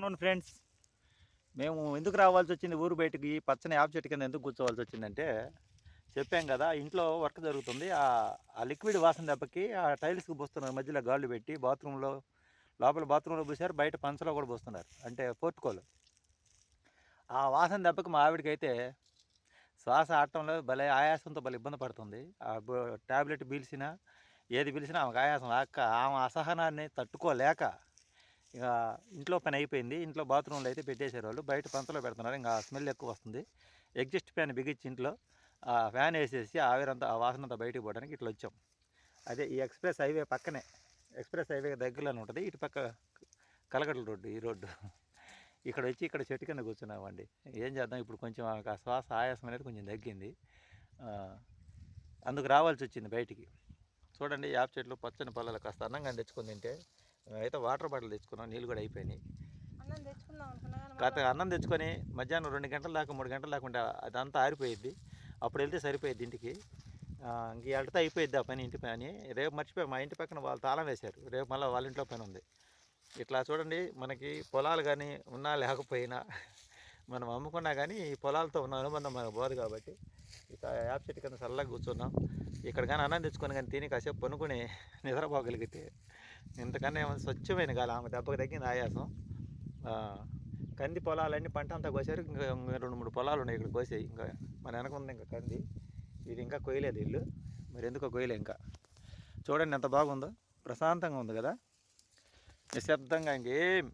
అవును ఫ్రెండ్స్. మేము ఎందుకు రావాల్సి వచ్చింది? ఊరు బయటకి పచ్చని యాప్ చెట్టు కింద ఎందుకు కూర్చోవాల్సి వచ్చిందంటే చెప్పాం కదా ఇంట్లో వర్క్ జరుగుతుంది. ఆ లిక్విడ్ వాసన దెబ్బకి ఆ టైల్స్కి పోస్తున్నారు. మధ్యలో గాళ్ళు పెట్టి బాత్రూంలో లోపల బాత్రూంలో పోసారు బయట పంచలో కూడా పోస్తున్నారు. అంటే పోర్టుకోలు. ఆ వాసన దెబ్బకి మా ఆవిడకైతే శ్వాస ఆడటంలో భలే ఆయాసంతో భలే ఇబ్బంది పడుతుంది. ఆ ట్యాబ్లెట్ పీల్చినా ఏది పీల్చినా ఆమెకు ఆయాసం ఆక ఆమె అసహనాన్ని తట్టుకోలేక ఇక ఇంట్లో పని అయిపోయింది. ఇంట్లో బాత్రూంలో అయితే పెట్టేశారు వాళ్ళు. బయట పంతలో పెడుతున్నారు. ఇంకా స్మెల్ ఎక్కువ వస్తుంది. ఎగ్జిస్ట్ ఫ్యాన్ బిగించి ఇంట్లో ఆ ఫ్యాన్ వేసేసి ఆవిరంతా ఆ వాసన అంతా బయటకు పోవడానికి ఇట్లా వచ్చాం. అదే ఈ ఎక్స్ప్రెస్ హైవే పక్కనే ఎక్స్ప్రెస్ హైవే దగ్గరలోనే ఉంటుంది. ఇటు పక్క కలగడల రోడ్డు ఈ రోడ్డు. ఇక్కడ వచ్చి ఇక్కడ చెట్టు కింద కూర్చున్నామండి. ఏం చేద్దాం? ఇప్పుడు కొంచెం ఆ శ్వాస ఆయాసం అనేది కొంచెం తగ్గింది. అందుకు రావాల్సి వచ్చింది బయటికి. చూడండి యాప్ చెట్లు పచ్చని పళ్ళలు కాస్త అన్నంగా తెచ్చుకొని తింటే అయితే వాటర్ బాటిల్ తెచ్చుకున్నాం నీళ్ళు కూడా అయిపోయినాయి. కాకపోతే అన్నం తెచ్చుకొని మధ్యాహ్నం రెండు గంటల దాకా మూడు గంటల దాకా ఉంటే అదంతా ఆరిపోయిద్ది. అప్పుడు వెళ్తే సరిపోయిద్ది ఇంటికి. ఇంక వెళ్తే అయిపోయిద్ది ఆ పని ఇంటి పని. రేపు మర్చిపోయి మా ఇంటి పక్కన వాళ్ళు తాళం వేశారు. రేపు మళ్ళీ వాళ్ళ ఇంట్లో పని ఉంది. ఇట్లా చూడండి మనకి పొలాలు కానీ ఉన్నా లేకపోయినా మనం అమ్ముకున్నా కానీ ఈ పొలాలతో ఉన్న అనుబంధం మనకు పోదు కాబట్టి ఇక యాప్ చెట్టు కింద చల్లగా కూర్చున్నాం. ఇక్కడ కానీ అన్నం తెచ్చుకొని కానీ తిని కాసేపు పనుకొని నిద్రపోగలిగితే ఇంతకన్నా ఏమో స్వచ్ఛమైన గాలి ఆమె దెబ్బకి తగ్గింది ఆయాసం. కంది పొలాలన్నీ పంట అంతా కోసారు ఇంకా రెండు మూడు పొలాలు ఉన్నాయి ఇక్కడ కోసాయి. ఇంకా మన వెనక ఉంది ఇంకా కంది. ఇది ఇంకా కొయ్యలేదు ఇల్లు. మరి ఎందుకో కొయ్యలే ఇంకా. చూడండి ఎంత బాగుందో. ప్రశాంతంగా ఉంది కదా. నిశ్శబ్దంగా ఇంకేం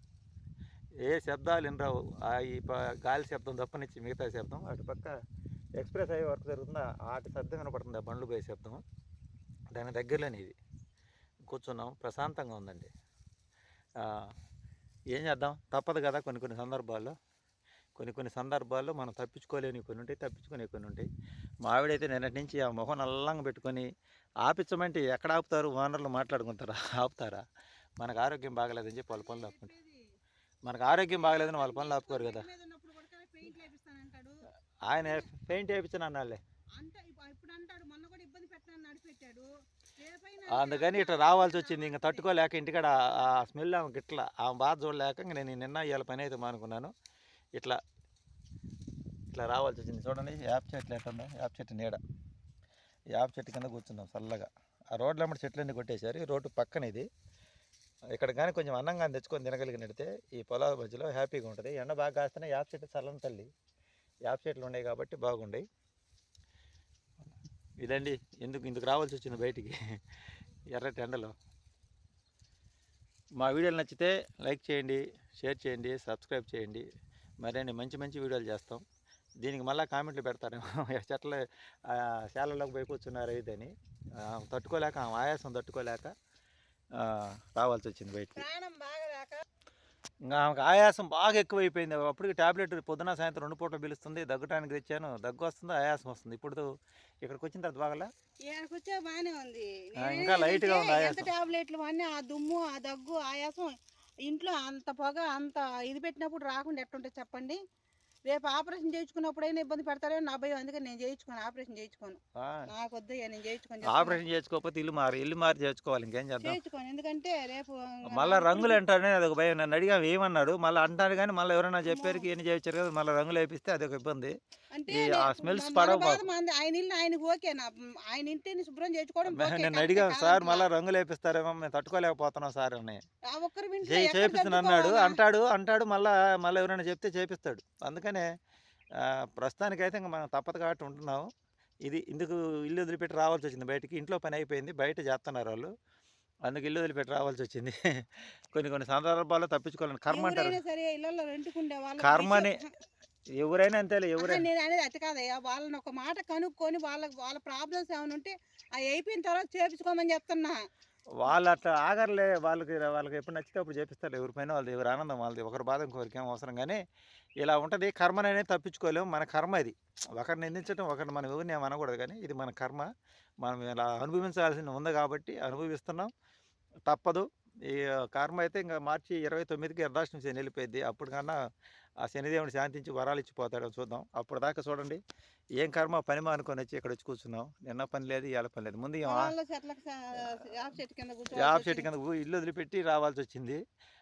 ఏ శబ్దాలు వినరావు. ఆ ఈ ప- గాలి శబ్దం తప్పనిచ్చి మిగతా శబ్దం. అటు పక్క ఎక్స్ప్రెస్ హైవే వర్క్ జరుగుతుందా? ఆటి శబ్దం కనపడుతుంది? ఆ బండ్లు పోయే శబ్దం. దాని దగ్గరలోనే ఇది. కూర్చున్నాం. ప్రశాంతంగా ఉందండి. ఏం చేద్దాం? తప్పదు కదా కొన్ని కొన్ని సందర్భాల్లో. కొన్ని కొన్ని సందర్భాల్లో మనం తప్పించుకోలేని కొన్ని ఉంటాయి తప్పించుకునే కొన్ని ఉంటాయి. మా ఆవిడైతే నిన్నటి నుంచి ఆ మొహం నల్లంగా పెట్టుకొని ఆపించమంటే ఎక్కడ ఆపుతారు? ఓనర్లు మాట్లాడుకుంటారా? ఆపుతారా? మనకు ఆరోగ్యం బాగలేదని చెప్పి వాళ్ళ పనులు ఆపుకుంటారు. మనకు ఆరోగ్యం బాగలేదని వాళ్ళ పనులు ఆపుకోరు కదా. ఆయన పెయింట్ వేయించను అన్నాళ్ళే అంటే ఇప్పు- ఇప్పుడు అంటాడు మొన్న కూడా ఇబ్బంది పెట్టినాను నడిపెట్టాడు రేపైనా అందుకని ఇట్లా రావాల్సి వచ్చింది ఇంకా తట్టుకోలేక ఇంటికాడ ఆ స్మెల్ ఆమెకి ఇట్లా ఆమె బాధ చూడలేక ఇంక నేను నిన్న ఇవాళ పని అయితే మానుకున్నాను. ఇట్లా ఇట్లా రావాల్సి వచ్చింది చూడండి యాప్ చెట్లు ఎట్టుందో యాప్ చెట్టు నీడ. ఈ యాప్ చెట్టు కింద కూర్చున్నాం చల్లగా. ఆ రోడ్ల చెట్లు చెట్లన్నీ కొట్టేశారు. ఈ రోడ్డు పక్కన ఇది ఇక్కడ కానీ కొంచెం అన్నంగా తెచ్చుకొని తినగలిగినడితే ఈ పొలాల మధ్యలో హ్యాపీగా ఉంటుంది. ఎండ బాగా కాస్తేనే యాప్ చెట్టు చల్లని తల్లి. యాప్ చెట్లు ఉన్నాయి కాబట్టి బాగుంటాయి ఇదండి. ఎందుకు ఇందుకు రావాల్సి వచ్చింది బయటికి? ఎర్రటి ఎండలో మా వీడియోలు నచ్చితే లైక్ చేయండి షేర్ చేయండి సబ్స్క్రైబ్ చేయండి. మరిన్ని మంచి మంచి వీడియోలు చేస్తాం. దీనికి మళ్ళీ కామెంట్లు పెడతారేమో చెట్ల శాలలోకి పోయి కూర్చున్నారు ఇదని అని తట్టుకోలేక ఆమె ఆయాసం తట్టుకోలేక రావాల్సి వచ్చింది బయటికి. ఇంకా ఆమెకు ఆయాసం బాగా ఎక్కువైపోయింది. అప్పటికి టాబ్లెట్ పొద్దున సాయంత్రం రెండు పూటలు పిలుస్తుంది. దగ్గటానికి తెచ్చాను. దగ్గు వస్తుంది ఆయాసం వస్తుంది. ఇప్పుడు ఇక్కడికి వచ్చిన తర్వాత బాగలా? వచ్చే బాగానే ఉంది. ఇంకా light గా ఉంది ఆయాసం. టాబ్లెట్లు అన్నీ ఆ దుమ్ము ఆ దగ్గు ఆయాసం ఇంట్లో అంత పొగ అంత ఇది పెట్టినప్పుడు రాకుండా ఎట్టుంటే చెప్పండి? రేపు ఆపరేషన్ చేయించుకున్నప్పుడైనా ఇబ్బంది పెడతారో నా భయం. అందుకని నేను చేయించుకోను ఆపరేషన్ చేయించుకోను. నాకు వద్దయ్యా నేను చేయించుకొని. ఆపరేషన్ చేసుకోకపోతే ఇల్లు మారి ఇల్లు మారి చేసుకోవాలి ఇంకేం చేద్దాం? చేయించుకోను. ఎందుకంటే రేపు మళ్ళీ రంగులు అంటారని అదొక భయం. నన్ను అడిగా ఏమన్నాడు? మళ్ళీ అంటారు కానీ మళ్ళీ ఎవరైనా చెప్పారు ఎన్ని చేయించారు కదా మళ్ళీ రంగులు వేపిస్తే అదొక ఇబ్బంది. ఆ మన పడవు ఆయన ఇల్లు ఆయనకు ఓకే. నా ఆయన ఇంటిని శుభ్రం చేసుకోవడం ఓకే, నేను అడిగాను సార్. మళ్ళీ రంగులు వేపిస్తారేమో మేము తట్టుకోలేకపోతున్నాం సార్ అని. చేపిస్తాను అన్నాడు? అంటాడు అంటాడు మళ్ళీ మళ్ళీ ఎవరైనా చెప్తే చేపిస్తాడు. అందుకనే ఆ, ప్రస్తుతానికైతే ఇంకా మనం తప్పదు కాబట్టి ఉంటున్నాము ఇది ఇందుకు ఇల్లు వదిలిపెట్టి రావాల్సి వచ్చింది. బయటికి ఇంట్లో పని అయిపోయింది. బయట చేస్తున్నారు వాళ్ళు. అందుకు ఇల్లు వదిలిపెట్టి రావాల్సి వచ్చింది. కొన్ని కొన్ని సందర్భాల్లో తప్పించుకోవాలని కర్మ అంటారు. వాళ్ళ కర్మని ఎవరైనా అంతేలే ఎవరైనా. నేను అనేది అతి కాదయ్యా. వాళ్ళని ఒక మాట కనుక్కొని వాళ్ళకి వాళ్ళ ప్రాబ్లమ్స్ ఏమైనా ఉంటే అవి అయిపోయిన తర్వాత చేపించుకోమని చెప్తున్నా. వాళ్ళు అట్లా ఆగర్లే వాళ్ళకి వాళ్ళకి ఎప్పుడు నచ్చితే అప్పుడు చేపిస్తారు ఎవరిపైన వాళ్ళది ఎవరి ఆనందం వాళ్ళది ఒకరి బాధ ఇంకొకరికి ఏం అవసరం. కానీ ఇలా ఉంటుంది. కర్మననే తప్పించుకోలేము మన కర్మ ఇది. ఒకరిని నిందించడం ఒకరిని మనం ఎవరిని ఏం అనకూడదు. కానీ ఇది మన కర్మ. మనం ఇలా అనుభవించాల్సింది ఉంది కాబట్టి అనుభవిస్తున్నాం. తప్పదు. ఈ కర్మ అయితే ఇంకా మార్చి ఇరవై తొమ్మిదికి ఎర్దాష్టమి శని వెళ్ళిపోయింది అప్పటికన్నా ఆ శనిదేవుని శాంతించి వరాలు ఇచ్చిపోతాడో చూద్దాం. అప్పుడు దాకా చూడండి. ఏం కర్మ పని మానుకొని వచ్చి ఇక్కడ వచ్చి కూర్చున్నాం. నిన్న పని లేదు ఇవాళ పని లేదు. ముందు యాప చెట్టు కింద ఇల్లు వదిలిపెట్టి రావాల్సి వచ్చింది.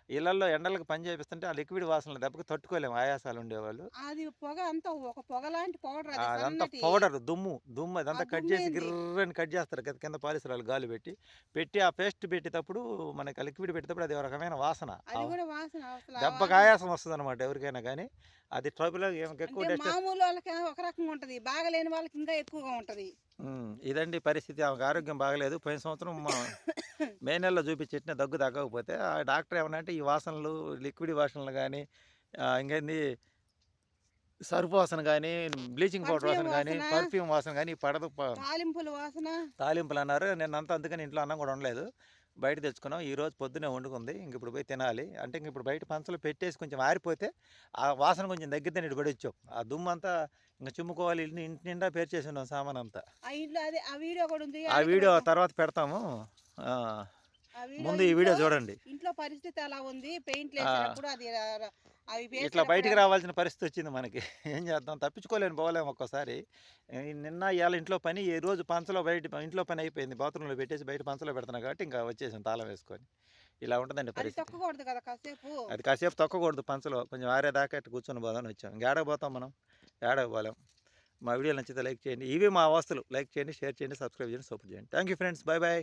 ఇళ్ళలో ఎండలకు పని చేపిస్తుంటే ఆ లిక్విడ్ వాసనలు దెబ్బకి తట్టుకోలేము ఆయాసాలు ఉండేవాళ్ళు అది పొగ అంతా ఒక పొగ లాంటి పౌడర్ అది అదంతా. పౌడర్ దుమ్ము దుమ్ము అదంతా కట్ చేసి? గిర్రని కట్ చేస్తారు కదా కింద పాలిసరాలు గాలి పెట్టి పెట్టి ఆ పేస్ట్ పెట్టేటప్పుడు మనకి ఆ లిక్విడ్ పెట్టేటప్పుడు అది ఒక రకమైన వాసన దెబ్బకి ఆయాసం వస్తుంది అనమాట ఎవరికైనా కానీ అది ట్రబుల్ ఎక్కువ మామూలు వాళ్ళకి ఒక రకంగా ఉంటది బాగలేని వాళ్ళకి ఇంకా ఎక్కువగా ఉంటది ఇదండి పరిస్థితి. ఆమెకు ఆరోగ్యం బాగలేదు. పోయిన సంవత్సరం మా నెలలో చూపించిన దగ్గు తగ్గకపోతే ఆ డాక్టర్ ఏమన్నా ఈ వాసనలు లిక్విడ్ వాసనలు కానీ ఇంకేంది సర్ఫ్ వాసన కానీ బ్లీచింగ్ పౌడర్ వాసన కానీ. పర్ఫ్యూమ్ వాసన కానీ పడదు తాలింపుల వాసన? తాలింపులు అన్నారు. నేను అంతా అందుకని ఇంట్లో అన్నం కూడా ఉండలేదు బయట తెచ్చుకున్నాం. ఈ రోజు పొద్దునే వండుకుంది. ఇంక ఇప్పుడు పోయి తినాలి. అంటే ఇంక ఇప్పుడు బయట పంచలు పెట్టేసి కొంచెం ఆరిపోతే ఆ వాసన కొంచెం దగ్గర ఇటు పడొచ్చాం. ఆ దుమ్ము అంతా ఇంకా చిమ్ముకోవాలి. ఇంటి ఇంటి నిండా పేర్చేసి ఉన్నాం సామాన్ అంతా ఆ ఇంట్లో అదే ఆ వీడియో కూడా ఉంది. ఆ వీడియో తర్వాత పెడతాము. ముందు ఈ వీడియో చూడండి. ఇంట్లో పరిస్థితి అలా ఉంది. పెయింట్ అది అవి ఇట్లా బయటికి రావాల్సిన పరిస్థితి వచ్చింది మనకి. ఏం చేద్దాం? తప్పించుకోలేని పోలేము ఒక్కోసారి. నిన్న ఇవాళ ఇంట్లో పని ఈ రోజు పంచలో బయట ఇంట్లో పని అయిపోయింది. బాత్రూంలో పెట్టేసి బయట పంచలో పెడుతున్నా కాబట్టి ఇంకా వచ్చేసాం తాళం వేసుకొని. ఇలా ఉంటుందండి అది పరిస్థితి. తొక్కకూడదు కదా కాసేపు. అది కాసేపు తొక్కకూడదు పంచలో. కొంచెం ఆరేదాకా ఇట్లా కూర్చొని పోదామని వచ్చాం ఇంకేడకు పోతాం మనం? ఏడకు పోలేం. మా వీడియో నచ్చితే లైక్ చేయండి. ఇవి మా అవస్థలు. లైక్ చేయండి షేర్ చేయండి సబ్స్క్రైబ్ చేయండి సపోర్ట్ చేయండి. Thank you friends. Bye bye